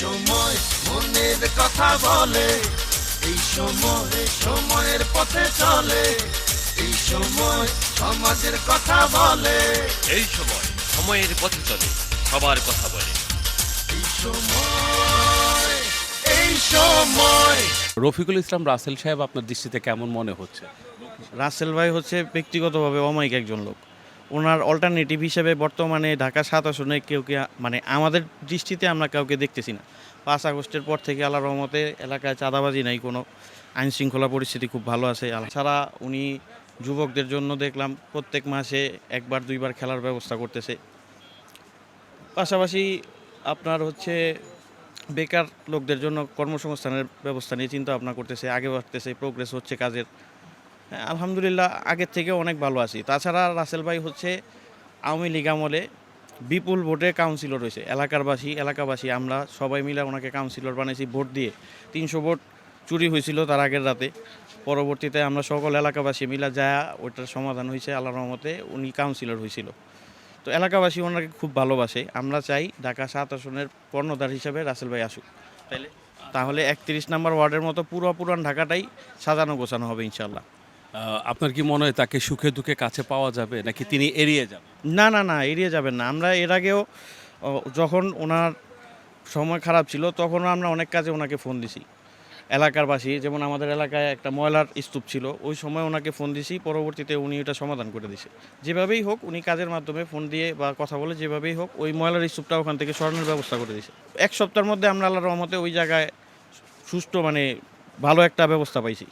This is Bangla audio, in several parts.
সময় মনের কথা বলে এই সময় সময়ের পথে চলে এই সময় সমাজের কথা বলে। এই সময় সময়ের পথে চলে সবার কথা বলে। এই সময় এই সময়। রফিকুল ইসলাম রাসেল সাহেব আপনার দৃষ্টিতে কেমন মনে হচ্ছে? রাসেল ভাই হচ্ছে ব্যক্তিগতভাবে অমায়িক একজন লোক। ওনার অল্টারনেটিভ হিসেবে বর্তমানে ঢাকা সাত আসনে কেউ কে মানে আমাদের দৃষ্টিতে আমরা কাউকে দেখতেছি না। পাঁচ আগস্টের পর থেকে আল্লাহ রহমতে এলাকায় চাঁদাবাজি নাই, কোনো আইন শৃঙ্খলা পরিস্থিতি খুব ভালো আছে। ছাড়া উনি যুবকদের জন্য দেখলাম প্রত্যেক মাসে একবার, দুইবার খেলার ব্যবস্থা করতেছে। পাশাপাশি আপনার হচ্ছে বেকার লোকদের জন্য কর্মসংস্থানের ব্যবস্থা নিয়ে চিন্তা ভাবনা করতেছে, আগে বাড়তেছে প্রোগ্রেস হচ্ছে কাজের। আলহামদুলিল্লাহ আগের থেকে অনেক ভালো আছি। তাছাড়া রাসেল ভাই হচ্ছে আওয়ামী লীগ আমলে বিপুল ভোটে কাউন্সিলর হয়েছে। এলাকারবাসী, এলাকাবাসী, আমরা সবাই মিলে ওনাকে কাউন্সিলর বানিয়েছি ভোট দিয়ে। তিনশো ভোট চুরি হয়েছিল তার আগের রাতে। পরবর্তীতে আমরা সকল এলাকাবাসী মিলে যা ওইটার সমাধান হয়েছে আল্লাহ রহমতে উনি কাউন্সিলর হয়েছিল। তো এলাকাবাসী ওনাকে খুব ভালোবাসে। আমরা চাই ঢাকা সাত আসনের কর্ণধার হিসাবে রাসেল ভাই আসুক। তাইলে তাহলে একত্রিশ নম্বর ওয়ার্ডের মতো পুরো পুরান ঢাকাটাই সাজানো গোছানো হবে ইনশাল্লাহ আপনার কি মনে হয় তাকে সুখে দুঃখে কাছে পাওয়া যাবে নাকি তিনি এড়িয়ে যাবেন না না না, এড়িয়ে যাবেন না। আমরা এর আগেও যখন ওনার সময় খারাপ ছিল তখন আমরা অনেক কাজে ওনাকে ফোন দিছি। এলাকারবাসী, যেমন আমাদের এলাকায় একটা ময়লার স্তূপ ছিল, ওই সময় ওনাকে ফোন দিছি, পরবর্তীতে উনি ওটা সমাধান করে দিছে। যেভাবেই হোক, উনি কাজের মাধ্যমে ফোন দিয়ে বা কথা বলে যেভাবেই হোক, ওই ময়লার স্তূপটা ওখান থেকে সরানোর ব্যবস্থা করে দিছে। এক সপ্তাহের মধ্যে আমরা আল্লাহ রহমতে ওই জায়গায় সুষ্ঠু মানে ভালো একটা ব্যবস্থা পাইছি।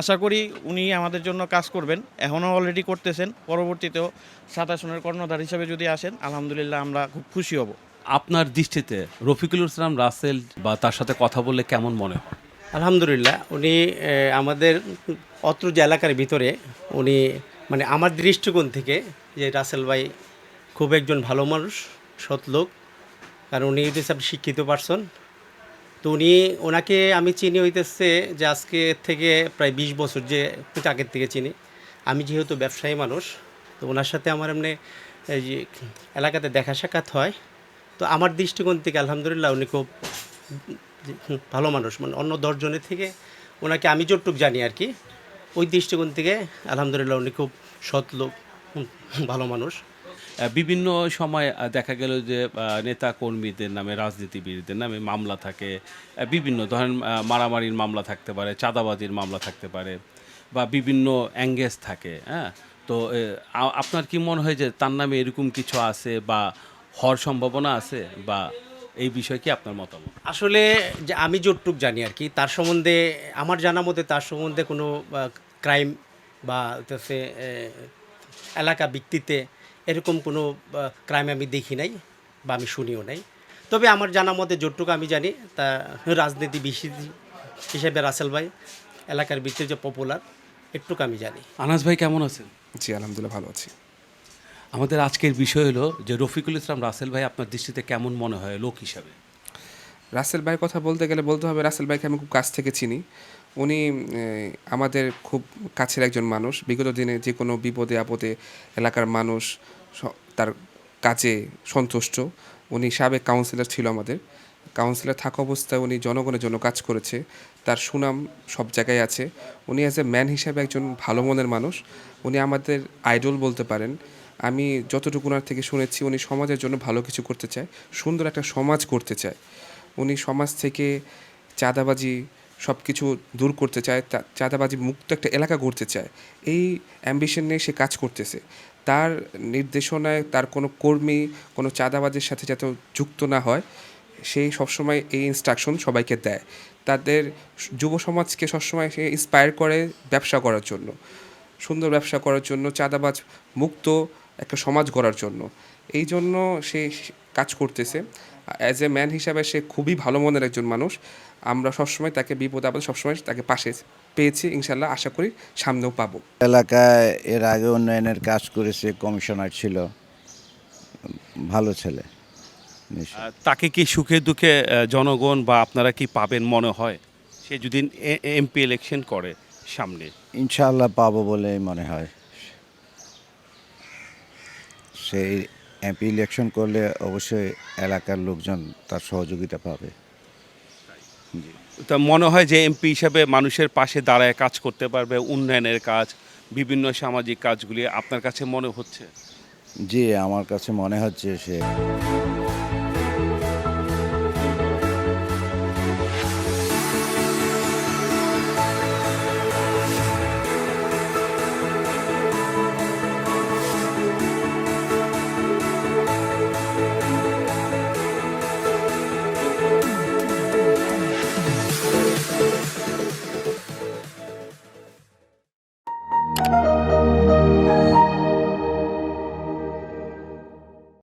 আশা করি উনি আমাদের জন্য কাজ করবেন। এখনও অলরেডি করতেছেন। পরবর্তীতেও সাতাশনের কর্ণধার হিসেবে যদি আসেন আলহামদুলিল্লাহ আমরা খুব খুশি হব। আপনার দৃষ্টিতে রফিকুল ইসলাম রাসেল বা তার সাথে কথা বললে কেমন মনে হয়? আলহামদুলিল্লাহ উনি আমাদের অত্র যে এলাকার ভিতরে উনি মানে আমার দৃষ্টিকোণ থেকে যে রাসেল ভাই খুব একজন ভালো মানুষ সৎ লোক। কারণ উনি আপনি শিক্ষিত পারসন তো উনি, ওনাকে আমি চিনি হইতেছে যে আজকে থেকে প্রায় বিশ বছর যে আগের থেকে চিনি। আমি যেহেতু ব্যবসায়ী মানুষ, তো ওনার সাথে আমার এমনি এই যে এলাকাতে দেখা সাক্ষাৎ হয়। তো আমার দৃষ্টিকোণ থেকে আলহামদুলিল্লাহ উনি খুব ভালো মানুষ। মানে অন্য দশজনের থেকে ওনাকে আমি যতটুক জানি আর কি, ওই দৃষ্টিকোণ থেকে আলহামদুলিল্লাহ উনি খুব সৎ লোক, ভালো মানুষ। বিভিন্ন সময় দেখা গেল যে নেতা কর্মীদের নামে, রাজনীতিবিদদের নামে মামলা থাকে। বিভিন্ন ধরেন মারামারির মামলা থাকতে পারে, চাঁদাবাজির মামলা থাকতে পারে, বা বিভিন্ন অ্যাঙ্গেজ থাকে হ্যাঁ? তো আপনার কি মনে হয় যে, তার নামে এরকম কিছু আছে বা হওয়ার সম্ভাবনা আছে? বা এই বিষয়ে কি আপনার মতামত? আসলে যে, আমি যতটুক জানি আর কি, তার সম্বন্ধে, আমার জানা মতে তার সম্বন্ধে কোনো ক্রাইম বা এলাকা ভিত্তিতে এরকম কোনো ক্রাইম আমি দেখি নাই বা আমি শুনিও নাই। তবে আমার জানা মতে যতটুকু আমি জানি তা রাজনীতি বেশি হিসেবে রাসেল ভাই এলাকার ভিত্তিতে যে পপুলার একটুকু আমি জানি। আনাস ভাই কেমন আছেন? জি আলহামদুলিল্লাহ ভালো আছি। আমাদের আজকের বিষয় হলো যে রফিকুল ইসলাম রাসেল ভাই আপনার দৃষ্টিতে কেমন মনে হয় লোক হিসাবে? রাসেল ভাইয়ের কথা বলতে গেলে বলতে হবে রাসেল ভাইকে আমি খুব কাছ থেকে চিনি। উনি আমাদের খুব কাছের একজন মানুষ। বিগত দিনে যে কোনো বিপদে আপদে এলাকার মানুষ তার কাজে সন্তুষ্ট। উনি সাবেক কাউন্সিলর ছিল আমাদের। কাউন্সিলর থাকা অবস্থায় উনি জনগণের জন্য কাজ করেছে। তার সুনাম সব জায়গায় আছে। উনি অ্যাজ এ ম্যান হিসাবে একজন ভালো মনের মানুষ। উনি আমাদের আইডল বলতে পারেন। আমি যতটুকু ওনার থেকে শুনেছি, উনি সমাজের জন্য ভালো কিছু করতে চায়, সুন্দর একটা সমাজ করতে চায়। উনি সমাজ থেকে চাঁদাবাজি সব কিছু দূর করতে চায় চাঁদাবাজি মুক্ত একটা এলাকা গড়তে চায়। এই অ্যাম্বিশন নিয়ে সে কাজ করতেছে। তার নির্দেশনায় তার কোনো কর্মী, কোনো চাঁদাবাজের সাথে যাতে যুক্ত না হয় সেই সবসময় এই ইনস্ট্রাকশন সবাইকে দেয়। তাদের যুব সমাজকে সবসময় সে ইন্সপায়ার করে ব্যবসা করার জন্য। সুন্দর ব্যবসা করার জন্য, চাঁদাবাজ মুক্ত একটা সমাজ গড়ার জন্য। এই জন্য সে কাজ করতেছে। অ্যাজ এ ম্যান হিসাবে সে খুবই ভালো মনের একজন মানুষ। আমরা সবসময় তাকে বিপদ আপদে সবসময় তাকে পাশে পেয়েছি ইনশাল্লাহ আশা করি সামনেও পাবো। এলাকায় এর আগে উন্নয়নের কাজ করেছে কমিশনার ছিল। ভালো ছেলে। তাকে কি সুখে দুঃখে জনগণ বা আপনারা কি পাবেন মনে হয়? সে যদি এমপি ইলেকশন করে সামনে। ইনশাল্লাহ পাবো বলেই মনে হয়। সেই এমপি ইলেকশন করলে অবশ্যই এলাকার লোকজন তার সহযোগিতা পাবে। তা মনে হয় যে এমপি হিসাবে মানুষের পাশে দাঁড়ায় কাজ করতে পারবে উন্নয়নের কাজ বিভিন্ন সামাজিক কাজগুলি আপনার কাছে মনে হচ্ছে? জি আমার কাছে মনে হচ্ছে সে